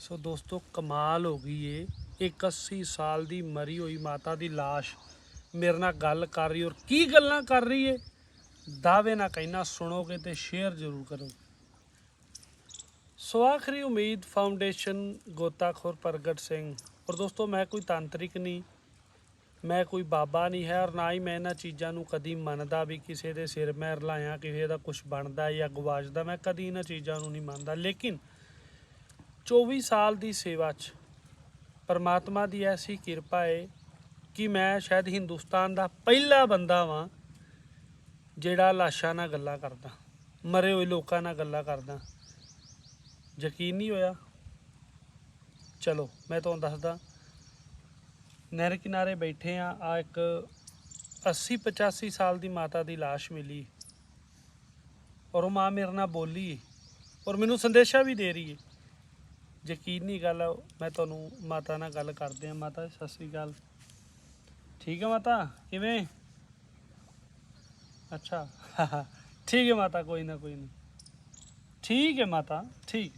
ਸੋ ਦੋਸਤੋ, ਕਮਾਲ ਹੋ ਗਈ ਏ। ਇੱਕ 80 ਸਾਲ ਦੀ ਮਰੀ ਹੋਈ ਮਾਤਾ ਦੀ লাশ ਮੇਰੇ ਨਾਲ ਗੱਲ ਕਰ ਰਹੀ ਔਰ ਕੀ ਗੱਲਾਂ ਕਰ ਰਹੀ ਏ? ਦਾਅਵੇ ਨਾ ਕਹਿਣਾ ਸੁਣੋਗੇ ਤੇ ਸ਼ੇਅਰ ਜ਼ਰੂਰ ਕਰੋ। ਸੋ ਆਖਰੀ ਉਮੀਦ ਫਾਊਂਡੇਸ਼ਨ ਗੋਤਾਖੋਰ ਪ੍ਰਗਟ ਸਿੰਘ। ਔਰ ਦੋਸਤੋ, ਮੈਂ ਕੋਈ ਤਾਂਤਰਿਕ ਨਹੀਂ। ਮੈਂ ਕੋਈ ਬਾਬਾ ਨਹੀਂ ਹੈ ਔਰ ਨਾ ਹੀ ਮੈਂ ਇਹਨਾਂ ਚੀਜ਼ਾਂ ਨੂੰ ਕਦੀ ਮੰਨਦਾ ਵੀ ਕਿਸੇ ਦੇ ਸਿਰ ਮੈਂ ਰਲਾਇਆ, ਕਿਸੇ ਦਾ ਕੁਝ ਬਣਦਾ ਜਾਂ ਗਵਾਚਦਾ। ਮੈਂ ਕਦੀ ਇਹਨਾਂ ਚੀਜ਼ਾਂ ਨੂੰ ਨਹੀਂ ਮੰਨਦਾ। ਲੇਕਿਨ 24 ਸਾਲ ਦੀ ਸੇਵਾ 'ਚ ਪਰਮਾਤਮਾ ਦੀ ਐਸੀ ਕਿਰਪਾ ਏ ਕਿ ਮੈਂ ਸ਼ਾਇਦ ਹਿੰਦੁਸਤਾਨ ਦਾ ਪਹਿਲਾ ਬੰਦਾ ਵਾਂ ਜਿਹੜਾ ਲਾਸ਼ਾਂ ਨਾਲ ਗੱਲਾਂ ਕਰਦਾ, ਮਰੇ ਹੋਏ ਲੋਕਾਂ ਨਾਲ ਗੱਲਾਂ ਕਰਦਾ। ਯਕੀਨ ਨਹੀਂ ਹੋਇਆ? ਚਲੋ, ਮੈਂ ਤੁਹਾਨੂੰ ਦੱਸਦਾ, ਨਹਿਰ ਕਿਨਾਰੇ ਬੈਠੇ ਆ ਆ ਇੱਕ 80 85 ਸਾਲ ਦੀ ਮਾਤਾ ਦੀ লাশ ਮਿਲੀ। ਔਰ ਉਹ ਮਾਂ ਮੇਰੇ ਨਾਲ ਬੋਲੀ ਔਰ ਮੈਨੂੰ ਸੰਦੇਸ਼ਾ ਵੀ ਦੇ ਰਹੀ ਹੈ ਯਕੀਨ ਨਹੀਂ ਗੱਲ ਮੈਂ ਤੁਹਾਨੂੰ ਮਾਤਾ ਨਾਲ ਗੱਲ ਕਰਦੇ ਆ। ਮਾਤਾ ਸਤਿ ਸ੍ਰੀ ਅਕਾਲ। ਠੀਕ ਹੈ ਮਾਤਾ? ਕਿਵੇਂ? ਅੱਛਾ। ਠੀਕ ਹੈ ਮਾਤਾ, ਕੋਈ ਨਾ ਕੋਈ ਨਾ। ਠੀਕ ਹੈ ਮਾਤਾ, ਠੀਕ।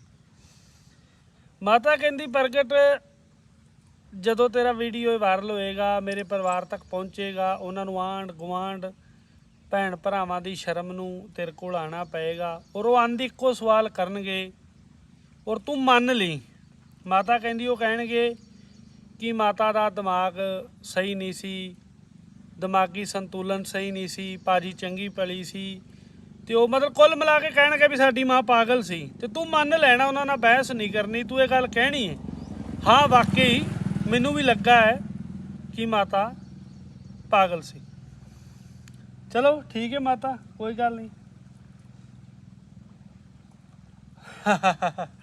ਮਾਤਾ ਕਹਿੰਦੀ, ਪ੍ਰਗਟ, ਜਦੋਂ ਤੇਰਾ ਵੀਡੀਓ ਵਾਇਰਲ ਹੋਏਗਾ, ਮੇਰੇ ਪਰਿਵਾਰ ਤੱਕ ਪਹੁੰਚੇਗਾ, ਉਹਨਾਂ ਨੂੰ ਆਂਢ ਗੁਆਂਢ, ਭੈਣ ਭਰਾਵਾਂ ਦੀ ਸ਼ਰਮ ਨੂੰ ਤੇਰੇ ਕੋਲ ਆਣਾ ਪਏਗਾ। ਔਰ ਉਹ ਆਂਦੀ, ਇੱਕੋ ਸਵਾਲ ਕਰਨਗੇ ਔਰ ਤੂੰ ਮੰਨ ਲਈ। ਮਾਤਾ ਕਹਿੰਦੀ, ਉਹ ਕਹਿਣਗੇ ਕਿ ਮਾਤਾ ਦਾ ਦਿਮਾਗ ਸਹੀ ਨਹੀਂ ਸੀ, ਦਿਮਾਗੀ ਸੰਤੁਲਨ ਸਹੀ ਨਹੀਂ ਸੀ ਪਾਜੀ ਚੰਗੀ ਪਲੀ ਸੀ। ਤੇ ਉਹ ਮਤਲਬ ਕੁੱਲ ਮਿਲਾ ਕੇ ਕਹਿਣਗੇ ਵੀ ਸਾਡੀ ਮਾਂ ਪਾਗਲ ਸੀ। ਤੇ ਤੂੰ ਮੰਨ ਲੈਣਾ, ਉਹਨਾਂ ਨਾਲ ਬਹਿਸ ਨਹੀਂ ਕਰਨੀ, ਤੂੰ ਇਹ ਗੱਲ ਕਹਿਣੀ ਹੈ ਹਾਂ, ਵਾਕਈ ਮੈਨੂੰ ਵੀ ਲੱਗਾ ਹੈ ਕਿ ਮਾਤਾ ਪਾਗਲ ਸੀ। ਚਲੋ, ਠੀਕ ਹੈ ਮਾਤਾ, ਕੋਈ ਗੱਲ ਨਹੀਂ।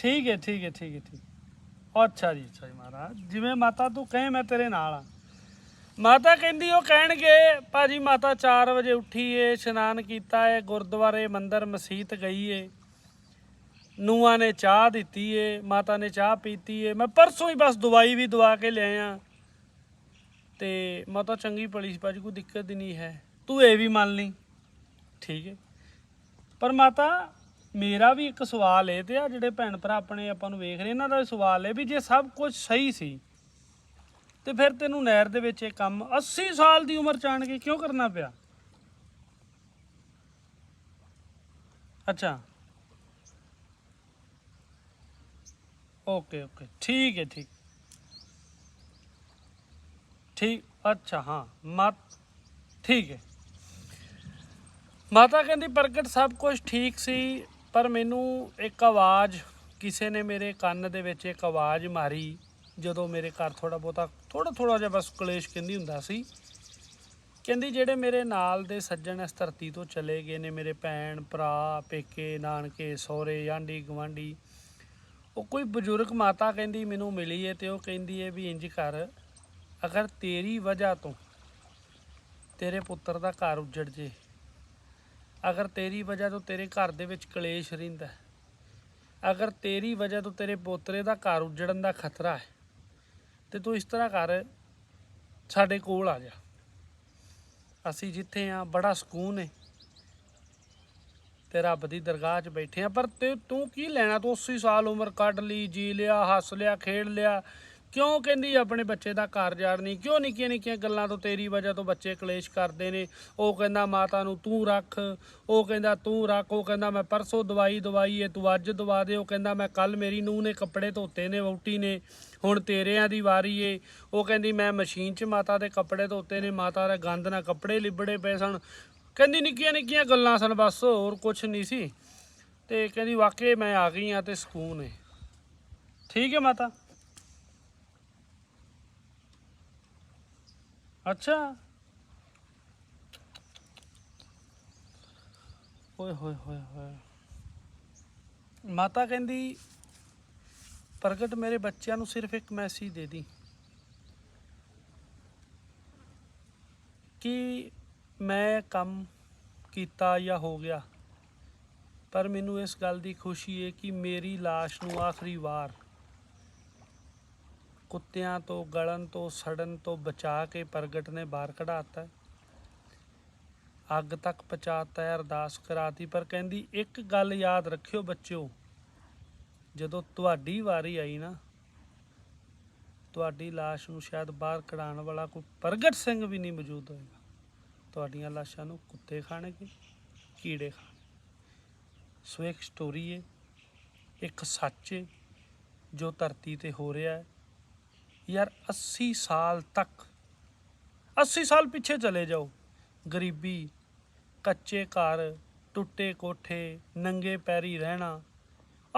ਠੀਕ ਹੈ ਠੀਕ ਹੈ ਠੀਕ ਹੈ, ਠੀਕ ਅੱਛਾ ਜੀ ਅੱਛਾ ਜੀ ਮਹਾਰਾਜ। ਜਿਵੇਂ ਮਾਤਾ ਤੂੰ ਕਹੇ, ਮੈਂ ਤੇਰੇ ਨਾਲ ਆ ਮਾਤਾ ਕਹਿੰਦੀ, ਉਹ ਕਹਿਣਗੇ, ਭਾਜੀ ਮਾਤਾ 4 ਵਜੇ ਉੱਠੀ ਏ, ਇਸ਼ਨਾਨ ਕੀਤਾ ਏ, ਗੁਰਦੁਆਰੇ ਮੰਦਰ ਮਸਜਿਦ ਗਈ ਏ। ਨੂਆਂ ਨੇ ਚਾਹ ਦਿੱਤੀ ਏ, ਮਾਤਾ ਨੇ ਚਾਹ ਪੀਤੀ ਏ। ਮੈਂ ਪਰਸੋਂ ਹੀ ਬਸ ਦਵਾਈ ਵੀ ਦਵਾ ਕੇ ਲਿਆਇਆ। ਤੇ ਮਾਤਾ ਚੰਗੀ ਪਲੀ ਸੀ ਭਾਜੀ, ਕੋਈ ਦਿੱਕਤ ਨਹੀਂ ਹੈ। ਤੂੰ ਇਹ ਵੀ ਮੰਨ ਲਈ। ਠੀਕ ਹੈ ਪਰ ਮਾਤਾ ਮੇਰਾ ਵੀ ਇੱਕ ਸਵਾਲ ਇਹ ਤੇ ਆ, ਜਿਹੜੇ ਭੈਣ ਭਰਾ ਆਪਣੇ ਆਪਾਂ ਨੂੰ ਵੇਖ ਰਹੇ, ਇਹਨਾਂ ਦਾ ਸਵਾਲ ਹੈ ਵੀ ਜੇ ਸਭ ਕੁਝ ਸਹੀ ਸੀ, ਤੇ ਫਿਰ ਤੈਨੂੰ ਨਹਿਰ ਦੇ ਵਿੱਚ ਇਹ ਕੰਮ 80 ਸਾਲ ਦੀ ਉਮਰ ਚ ਆਣ ਕੇ ਕਿਉਂ ਕਰਨਾ ਪਿਆ? ਅੱਛਾ। Okay okay. ਠੀਕ ਹੈ, ਠੀਕ। ਠੀਕ, ਅੱਛਾ, ਹਾਂ। ਮਤ ਠੀਕ ਹੈ। ਮਾਤਾ ਕਹਿੰਦੀ, ਪ੍ਰਗਟ ਸਭ ਕੁਝ ਠੀਕ ਸੀ। ਪਰ ਮੈਨੂੰ ਇੱਕ ਆਵਾਜ਼, ਕਿਸੇ ਨੇ ਮੇਰੇ ਕੰਨ ਦੇ ਵਿੱਚ ਇੱਕ ਆਵਾਜ਼ ਮਾਰੀ, ਜਦੋਂ ਮੇਰੇ ਘਰ ਥੋੜਾ ਬਹੁਤਾ ਥੋੜਾ ਥੋੜਾ ਜਿਹਾ ਬਸ ਕਲੇਸ਼ ਕਹਿੰਦੀ ਹੁੰਦਾ ਸੀ। ਕਹਿੰਦੀ ਜਿਹੜੇ ਮੇਰੇ ਨਾਲ ਦੇ ਸੱਜਣ ਇਸ ਧਰਤੀ ਤੋਂ ਚਲੇ ਗਏ ਨੇ, ਮੇਰੇ ਭੈਣ, ਭਰਾ, ਪੇਕੇ, ਨਾਨਕੇ, ਸਹੁਰੇ, ਆਂਢੀ ਗਵਾਂਢੀ ਉਹ ਕੋਈ ਬਜ਼ੁਰਗ ਮਾਤਾ ਕਹਿੰਦੀ ਮੈਨੂੰ ਮਿਲੀ ਹੈ ਤੇ ਉਹ ਕਹਿੰਦੀ ਹੈ ਵੀ ਇੰਜ ਕਰ, ਅਗਰ ਤੇਰੀ ਵਜ੍ਹਾ ਤੋਂ ਤੇਰੇ ਪੁੱਤਰ ਦਾ ਘਰ ਉੱਜੜ ਜੇ ਅਗਰ ਤੇਰੀ ਵਜ੍ਹਾ ਤੋਂ ਤੇਰੇ ਘਰ ਦੇ ਵਿੱਚ ਕਲੇਸ਼ ਰਹਿੰਦਾ ਅਗਰ ਤੇਰੀ ਵਜ੍ਹਾ ਤੋਂ ਤੇਰੇ ਪੋਤਰੇ ਦਾ ਘਰ ਉੱਜੜਨ ਦਾ ਖਤਰਾ ਹੈ, ਤੇ ਤੂੰ ਇਸ ਤਰ੍ਹਾਂ ਕਰ, ਸਾਡੇ ਕੋਲ ਆ ਜਾ। ਅਸੀਂ ਜਿੱਥੇ ਆ ਬੜਾ ਸਕੂਨ ਹੈ, ਤੇ ਰੱਬ ਦੀ ਦਰਗਾਹ 'ਚ ਬੈਠੇ ਆ ਪਰ ਤੇ ਤੂੰ ਕੀ ਲੈਣਾ? ਤੂੰ 80 ਸਾਲ ਉਮਰ ਕੱਢ ਲਈ, ਜੀ ਲਿਆ, ਹੱਸ ਲਿਆ, ਖੇਡ ਲਿਆ ਕਿਉਂ ਕਹਿੰਦੀ ਆਪਣੇ ਬੱਚੇ ਦਾ ਘਰ ਜਾੜਨੀ ਕਿਉਂ ਨਿੱਕੀਆਂ ਨਿੱਕੀਆਂ ਗੱਲਾਂ ਤੋਂ ਤੇਰੀ ਵਜ੍ਹਾ ਤੋਂ ਬੱਚੇ ਕਲੇਸ਼ ਕਰਦੇ ਨੇ? ਉਹ ਕਹਿੰਦਾ, ਮਾਤਾ ਨੂੰ ਤੂੰ ਰੱਖ। ਉਹ ਕਹਿੰਦਾ, ਤੂੰ ਰੱਖ। ਉਹ ਕਹਿੰਦਾ, ਮੈਂ ਪਰਸੋਂ ਦਵਾਈ ਦਵਾਈ ਏ, ਤੂੰ ਅੱਜ ਦਵਾ ਦੇ। ਉਹ ਕਹਿੰਦਾ, ਮੈਂ ਕੱਲ ਮੇਰੀ ਨੂੰਹ ਨੇ ਕੱਪੜੇ ਧੋਤੇ ਨੇ, ਵਹੁਟੀ ਨੇ। ਹੁਣ ਤੇਰਿਆਂ ਦੀ ਵਾਰੀ ਏ। ਉਹ ਕਹਿੰਦੀ, ਮੈਂ ਮਸ਼ੀਨ 'ਚ ਮਾਤਾ ਦੇ ਕੱਪੜੇ ਧੋਤੇ ਨੇ, ਮਾਤਾ ਦੇ ਗੰਦ ਨਾਲ ਕੱਪੜੇ ਲਿਬੜੇ ਪਏ ਸਨ। ਕਹਿੰਦੀ, ਨਿੱਕੀਆਂ ਨਿੱਕੀਆਂ ਗੱਲਾਂ ਸਨ ਬਸ, ਹੋਰ ਕੁਝ ਨਹੀਂ ਸੀ। ਤੇ ਕਹਿੰਦੀ, ਵਾਕਈ ਮੈਂ ਆ ਗਈ ਆ ਤੇ ਸਕੂਨ ਏ। ਠੀਕ ਹੈ ਮਾਤਾ? ਅੱਛਾ। ਓਏ ਹੋਏ ਹੋਏ ਹੋਏ। ਮਾਤਾ ਕਹਿੰਦੀ, ਪ੍ਰਗਟ ਮੇਰੇ ਬੱਚਿਆਂ ਨੂੰ ਸਿਰਫ ਇੱਕ ਮੈਸੇਜ ਦੇ ਦੀ। ਕਿ ਮੈਂ ਕੰਮ ਕੀਤਾ ਜਾਂ ਹੋ ਗਿਆ, ਪਰ ਮੈਨੂੰ ਇਸ ਗੱਲ ਦੀ ਖੁਸ਼ੀ ਹੈ ਕਿ ਮੇਰੀ লাশ ਨੂੰ ਆਖਰੀ ਵਾਰ ਕੁੱਤਿਆਂ ਤੋਂ, ਗਲਣ ਤੋਂ, ਸੜਨ ਤੋਂ ਬਚਾ ਕੇ ਪ੍ਰਗਟ ਨੇ ਬਾਹਰ ਕਢਾਤਾ। ਅੱਗ ਤੱਕ ਪਹੁੰਚਾਤਾ ਹੈ ਅਰਦਾਸ ਕਰਾਤੀ, ਪਰ ਕਹਿੰਦੀ, ਇੱਕ ਗੱਲ ਯਾਦ ਰੱਖਿਓ ਬੱਚਿਓ, ਜਦੋਂ ਤੁਹਾਡੀ ਵਾਰੀ ਆਈ ਨਾ, ਤੁਹਾਡੀ ਲਾਸ਼ ਨੂੰ ਸ਼ਾਇਦ ਬਾਹਰ ਕਢਾਉਣ ਵਾਲਾ ਕੋਈ ਪ੍ਰਗਟ ਸਿੰਘ ਵੀ ਨਹੀਂ ਮੌਜੂਦ ਹੋਏਗਾ। ਤੁਹਾਡੀਆਂ ਲਾਸ਼ਾਂ ਨੂੰ ਕੁੱਤੇ ਖਾਣਗੇ, ਕੀੜੇ ਖਾਣ ਸੋ ਇੱਕ ਸਟੋਰੀ ਹੈ ਇੱਕ ਸੱਚ ਹੈ ਜੋ ਧਰਤੀ ਤੇ ਹੋ ਰਿਹਾ ਹੈ ਯਾਰ 80 ਸਾਲ ਤੱਕ 80 ਸਾਲ ਪਿੱਛੇ ਚਲੇ ਜਾਓ। ਗਰੀਬੀ, ਕੱਚੇ ਘਰ, ਟੁੱਟੇ ਕੋਠੇ, ਨੰਗੇ ਪੈਰੀ ਰਹਿਣਾ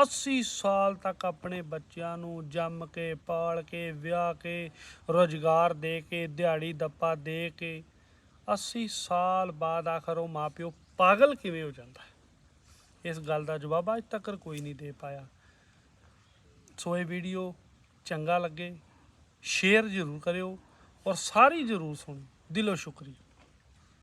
80 ਸਾਲ ਤੱਕ ਆਪਣੇ ਬੱਚਿਆਂ ਨੂੰ ਜੰਮ ਕੇ, ਪਾਲ ਕੇ, ਵਿਆਹ ਕੇ, ਰੋਜ਼ਗਾਰ ਦੇ ਕੇ, ਦਿਹਾੜੀ ਦੱਪਾ ਦੇ ਕੇ 80 ਸਾਲ ਬਾਅਦ ਆਖਰ ਉਹ ਮਾਪਿਓ ਪਾਗਲ ਕਿਵੇਂ ਹੋ ਜਾਂਦਾ ਹੈ? ਇਸ ਗੱਲ ਦਾ ਜਵਾਬ ਅੱਜ ਤੱਕ ਕੋਈ ਨਹੀਂ ਦੇ ਪਾਇਆ। ਸੋ ਇਹ ਵੀਡੀਓ ਚੰਗਾ ਲੱਗੇ। ਸ਼ੇਅਰ ਜ਼ਰੂਰ ਕਰਿਓ ਔਰ ਸਾਰੀ ਜ਼ਰੂਰ ਸੁਣੋ ਦਿਲੋਂ ਸ਼ੁਕਰੀਆ।